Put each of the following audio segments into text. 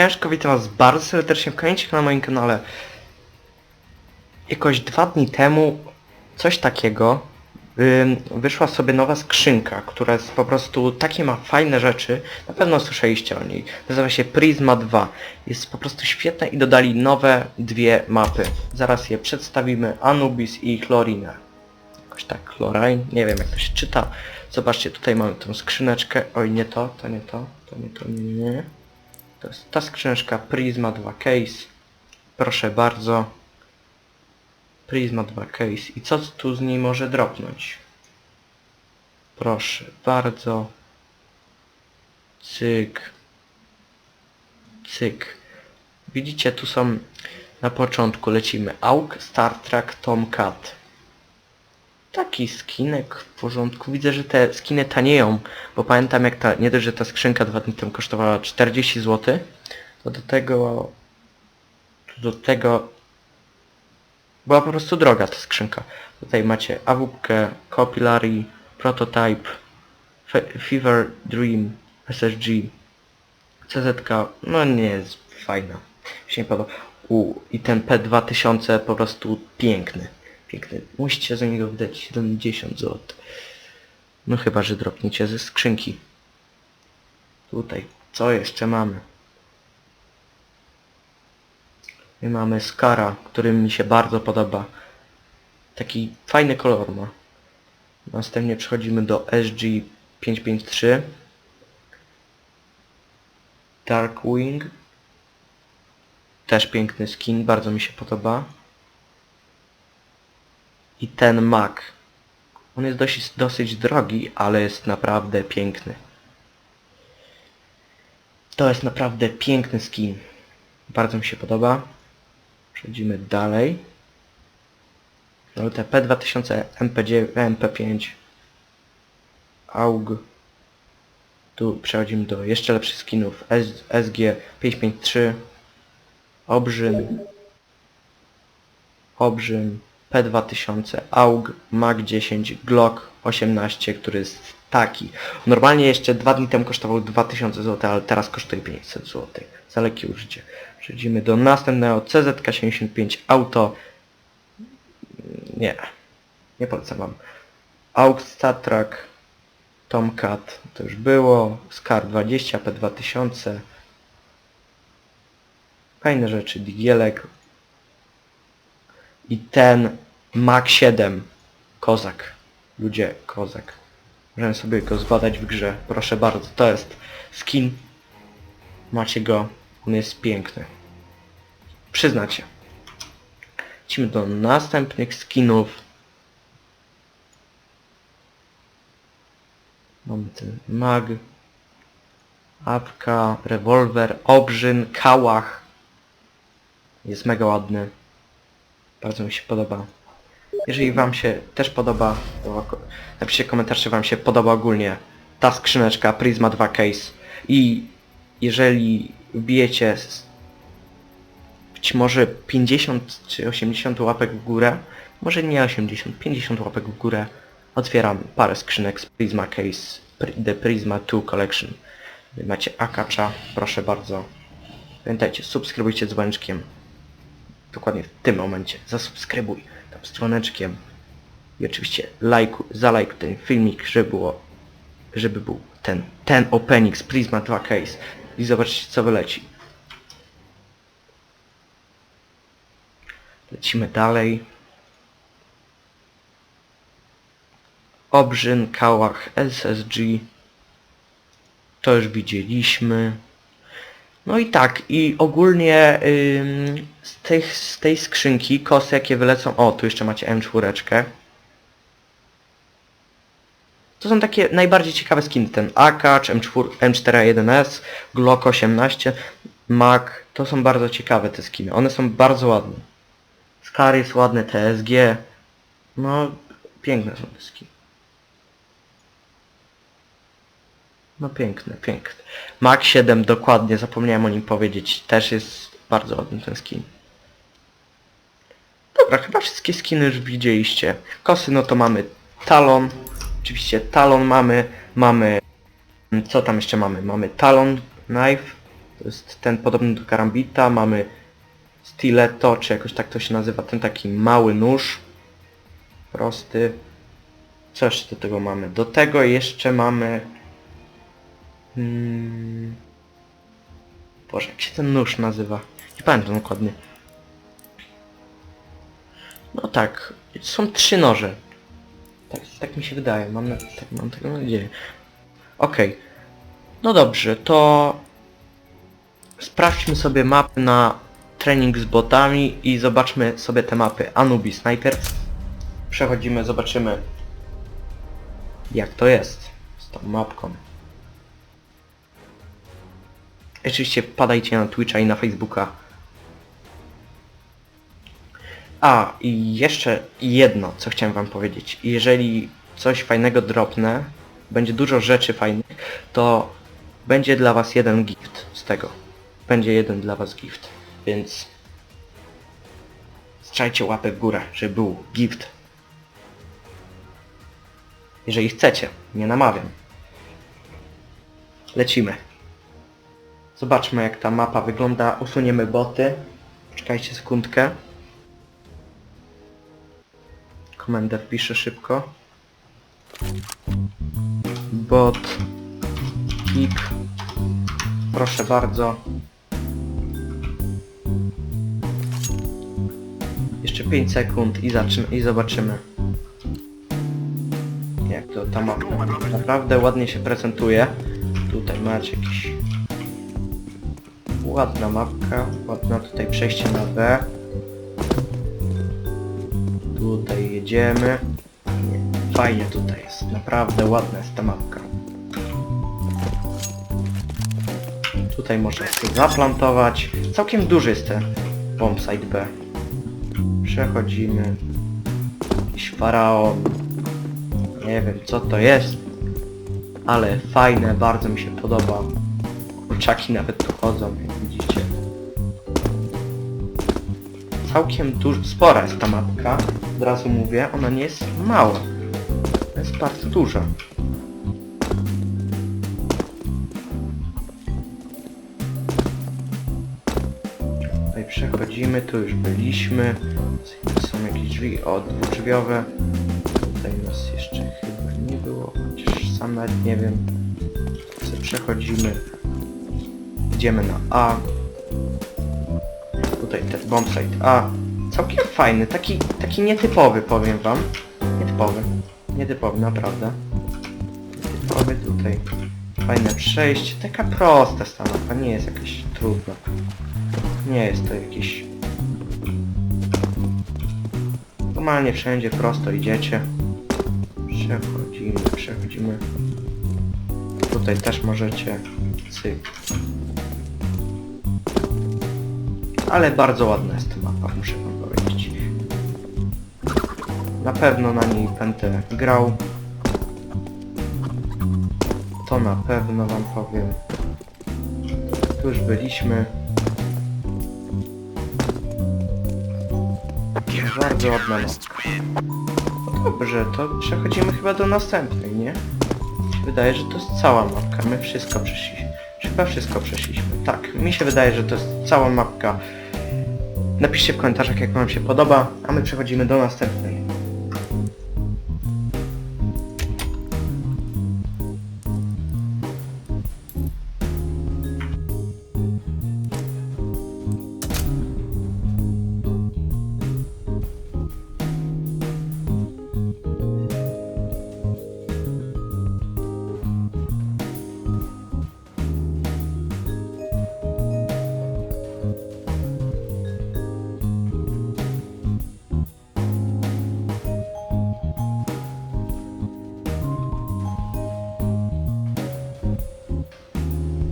Ciężko, witam was bardzo serdecznie w na moim kanale. Jakoś dwa dni temu coś takiego wyszła sobie nowa skrzynka, która jest po prostu takie ma fajne rzeczy. Na pewno słyszeliście o niej. Nazywa się Prisma 2. Jest po prostu świetna i dodali nowe dwie mapy. Zaraz je przedstawimy. Anubis i Chlorina. Jakoś tak, Chlorine, nie wiem jak to się czyta. Zobaczcie, tutaj mamy tą skrzyneczkę. Oj, nie to, to nie to, to nie to, nie, nie. To jest ta skrzyneczka Prisma 2 Case. Proszę bardzo. Prisma 2 Case. I co tu z niej może dropnąć? Proszę bardzo. Cyk. Cyk. Widzicie, tu są na początku lecimy AUK, Star Trek, Tomcat. Taki skinek w porządku. Widzę, że te skiny tanieją, bo pamiętam jak ta, nie dość, że ta skrzynka dwa dni temu kosztowała 40 zł, to do tego, to do tego była po prostu droga ta skrzynka. Tutaj macie AWP, Copilary, Prototype, Fe- Fever Dream, SSG, CZK, no nie jest fajna. Mi się nie podoba. U, I ten P2000 po prostu piękny. Piękny. Musicie za niego wydać 70 zł. No chyba, że dropniecie ze skrzynki. Tutaj. Co jeszcze mamy? My mamy Skara, który mi się bardzo podoba. Taki fajny kolor ma. Następnie przechodzimy do SG553. Darkwing. Też piękny skin, bardzo mi się podoba. I ten Mac. On jest dosyć, dosyć drogi, ale jest naprawdę piękny. To jest naprawdę piękny skin. Bardzo mi się podoba. Przechodzimy dalej. LT P2000 MP9, MP5 AUG tu przechodzimy do jeszcze lepszych skinów S, SG 553 Obrzyn Obrzyn P2000 AUG MAG 10 Glock 18 który jest taki. Normalnie jeszcze dwa dni temu kosztował 2000 zł ale teraz kosztuje 500 zł za lekkie użycie. Przechodzimy do następnego. CZK75 Auto. Nie nie polecam wam. AUG StatTrack Tomcat to już było. Scar 20 P2000 fajne rzeczy Digielek i ten Mac 7 Kozak. Ludzie Kozak. Możemy sobie go zbadać w grze. Proszę bardzo to jest skin. Macie go. On jest piękny. Przyznacie Lecimy do następnych skinów. Mamy ten mag, apka, rewolwer, obrzyn, kałach. Jest mega ładny. Bardzo mi się podoba. Jeżeli wam się też podoba, to napiszcie komentarz, czy wam się podoba ogólnie ta skrzyneczka Prisma 2 Case. I jeżeli wbijecie być może 50 czy 80 łapek w górę, może nie 80, 50 łapek w górę, otwieram parę skrzynek z Prisma Case, The Prisma 2 Collection. Macie akacza, proszę bardzo. Pamiętajcie, subskrybujcie dzwoneczkiem. Dokładnie w tym momencie. Zasubskrybuj tam z dzwoneczkiem. I oczywiście lajku, zalajkuj ten filmik, żeby było, żeby był ten, ten opening z Prisma 2 Case. I zobaczcie co wyleci. Lecimy dalej. Obrzyn, Kałach, SSG. To już widzieliśmy. No i tak, i ogólnie ym, z, tych, z tej skrzynki kosy jakie wylecą... O, tu jeszcze macie M4. To są takie najbardziej ciekawe skiny. Ten Akacz, M4, M41S, Glock 18, Mac. To są bardzo ciekawe te skiny. One są bardzo ładne. Scar jest ładny, TSG. No, piękne są te skiny. No piękne, piękne. Mac 7 dokładnie, zapomniałem o nim powiedzieć. Też jest bardzo ładny ten skin. Dobra, chyba wszystkie skiny już widzieliście. Kosy no to mamy Talon. Oczywiście Talon mamy. Mamy... Co tam jeszcze mamy? Mamy Talon Knife. To jest ten podobny do karambita. Mamy stiletto, czy jakoś tak to się nazywa. Ten taki mały nóż. Prosty. Co jeszcze do tego mamy? Do tego jeszcze mamy... Hmm... Boże, jak się ten nóż nazywa? Nie pamiętam dokładnie. No tak, są trzy noże. Tak, tak mi się wydaje, mam, na, tak, mam taką nadzieję. Okej. No dobrze, to... Sprawdźmy sobie mapy na trening z botami i zobaczmy sobie te mapy. Anubis najpierw. Przechodzimy, zobaczymy jak to jest z tą mapką. Oczywiście padajcie na Twitcha i na Facebooka. A, i jeszcze jedno, co chciałem wam powiedzieć. Jeżeli coś fajnego dropnę, będzie dużo rzeczy fajnych, to będzie dla was jeden gift z tego. Będzie jeden dla was gift. Więc strzajcie łapę w górę, żeby był gift. Jeżeli chcecie, nie namawiam. Lecimy. Zobaczmy jak ta mapa wygląda. Usuniemy boty. Poczekajcie sekundkę. Komendę wpiszę szybko. Bot. Kick. Proszę bardzo. Jeszcze 5 sekund i, zaczyn i zobaczymy. Jak to ta mapa naprawdę ładnie się prezentuje. Tutaj macie jakiś... Ładna mapka, ładna tutaj przejście na B. Tutaj jedziemy. Nie, Fajnie tutaj jest, naprawdę ładna jest ta mapka. Tutaj można sobie zaplantować. Całkiem duży jest ten bombsite B. Przechodzimy. Jakiś faraon. Nie wiem co to jest. Ale fajne, bardzo mi się podoba. Kurczaki nawet chodzą, jak widzicie. Całkiem duż, spora jest ta mapka. Od razu mówię, ona nie jest mała. Jest bardzo duża. Tutaj przechodzimy, tu już byliśmy. Są jakieś drzwi, o. Tutaj nas jeszcze chyba nie było, chociaż sam nawet nie wiem. Przechodzimy. Idziemy na A. Tutaj ten bombsite A. Całkiem fajny, taki, taki nietypowy powiem wam. Nietypowy. Nietypowy, naprawdę. Nietypowy tutaj. Fajne przejście. Taka prosta stanowka, nie jest jakaś trudna. Nie jest to jakieś... Normalnie wszędzie prosto idziecie. Przechodzimy, przechodzimy. Tutaj też możecie. Cyk. Ale bardzo ładna jest ta mapa, muszę wam powiedzieć. Na pewno na niej będę grał. To na pewno wam powiem. Tu już byliśmy. Bardzo ładna mapa. Dobrze, to przechodzimy chyba do następnej, nie? Wydaje, że to jest cała mapka. My wszystko przeszliśmy. Chyba wszystko przeszliśmy. Tak, mi się wydaje, że to jest cała mapka. Napiszcie w komentarzach, jak wam się podoba, a my przechodzimy do następnej.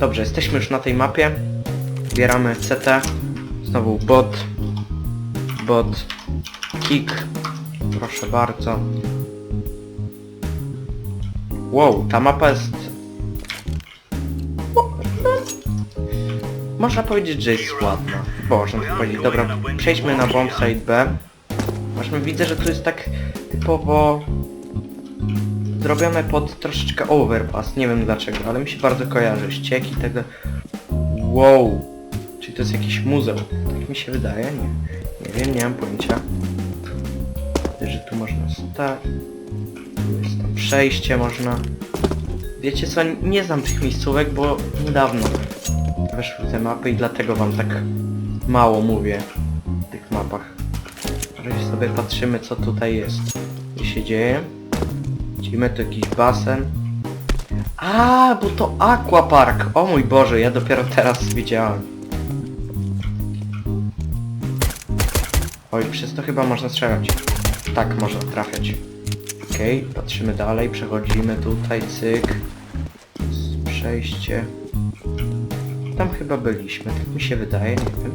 Dobrze, jesteśmy już na tej mapie. Zbieramy CT. Znowu bot. Bot. Kick. Proszę bardzo. Wow, ta mapa jest... Można powiedzieć, że jest ładna. Można tak powiedzieć. Dobra, przejdźmy na bombsite B. Właśnie widzę, że tu jest tak typowo zrobione pod troszeczkę overpass, nie wiem dlaczego, ale mi się bardzo kojarzy ścieki tego. Wow. Czy to jest jakiś muzeum? Tak mi się wydaje, nie. Nie wiem, nie mam pojęcia. Że tu można stać. Tu jest tam przejście można. Wiecie co, nie znam tych miejscówek, bo niedawno weszły te mapy i dlatego wam tak mało mówię w tych mapach. Że sobie patrzymy co tutaj jest. Co się dzieje. Widzimy tu jakiś basen. A, bo to aquapark! O mój Boże, ja dopiero teraz widziałem. Oj, przez to chyba można strzelać. Tak, można trafiać. Okej, patrzymy dalej, przechodzimy tutaj, cyk. Przejście. Tam chyba byliśmy, tak mi się wydaje, nie wiem.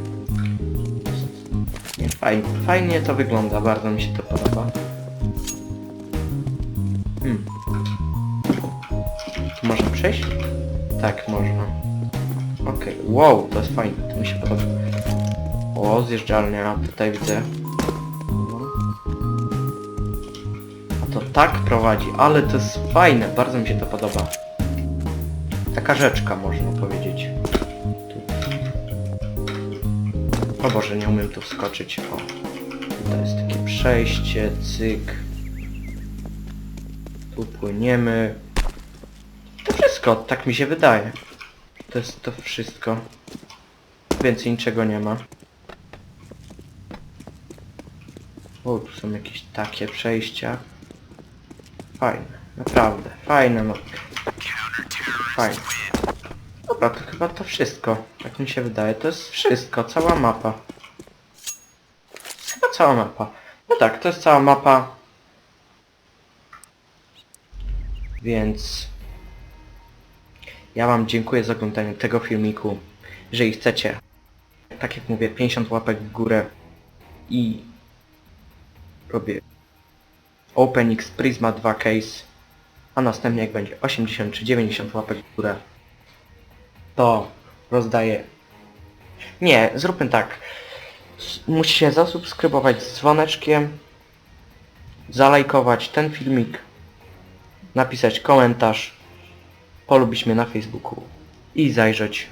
Nie, fajnie, fajnie to wygląda, bardzo mi się to podoba. Wow, to jest fajne, to mi się podoba. O, zjeżdżalnia, tutaj widzę. A to tak prowadzi, ale to jest fajne, bardzo mi się to podoba. Taka rzeczka, można powiedzieć. O Boże, nie umiem tu wskoczyć. O. To jest takie przejście, cyk. Tu płyniemy. To wszystko, tak mi się wydaje. To jest to wszystko. Więcej niczego nie ma. O, tu są jakieś takie przejścia. Fajne, naprawdę, fajne no. Fajne. Dobra, to chyba to wszystko. Tak mi się wydaje. To jest wszystko, cała mapa. Chyba cała mapa. No tak, to jest cała mapa. Więc... Ja wam dziękuję za oglądanie tego filmiku. Jeżeli chcecie, tak jak mówię, 50 łapek w górę i robię OpenX Prisma 2 case, a następnie jak będzie 80 czy 90 łapek w górę, to rozdaję... Nie, zróbmy tak. Musicie zasubskrybować z dzwoneczkiem, zalajkować ten filmik, napisać komentarz, polubić mnie na Facebooku i zajrzeć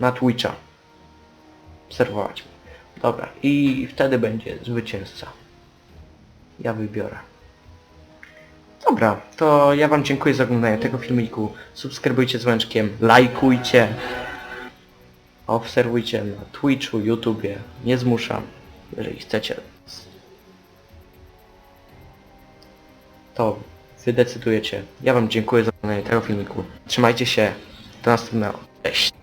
na Twitcha. Obserwować mnie. Dobra, i wtedy będzie zwycięzca. Ja wybiorę. Dobra, to ja wam dziękuję za oglądanie tego filmiku. Subskrybujcie dzwoneczkiem, lajkujcie. Obserwujcie na Twitchu, YouTubie. Nie zmuszam, jeżeli chcecie. To wy decydujecie. Ja wam dziękuję za oglądanie tego filmiku. Trzymajcie się. Do następnego. Cześć.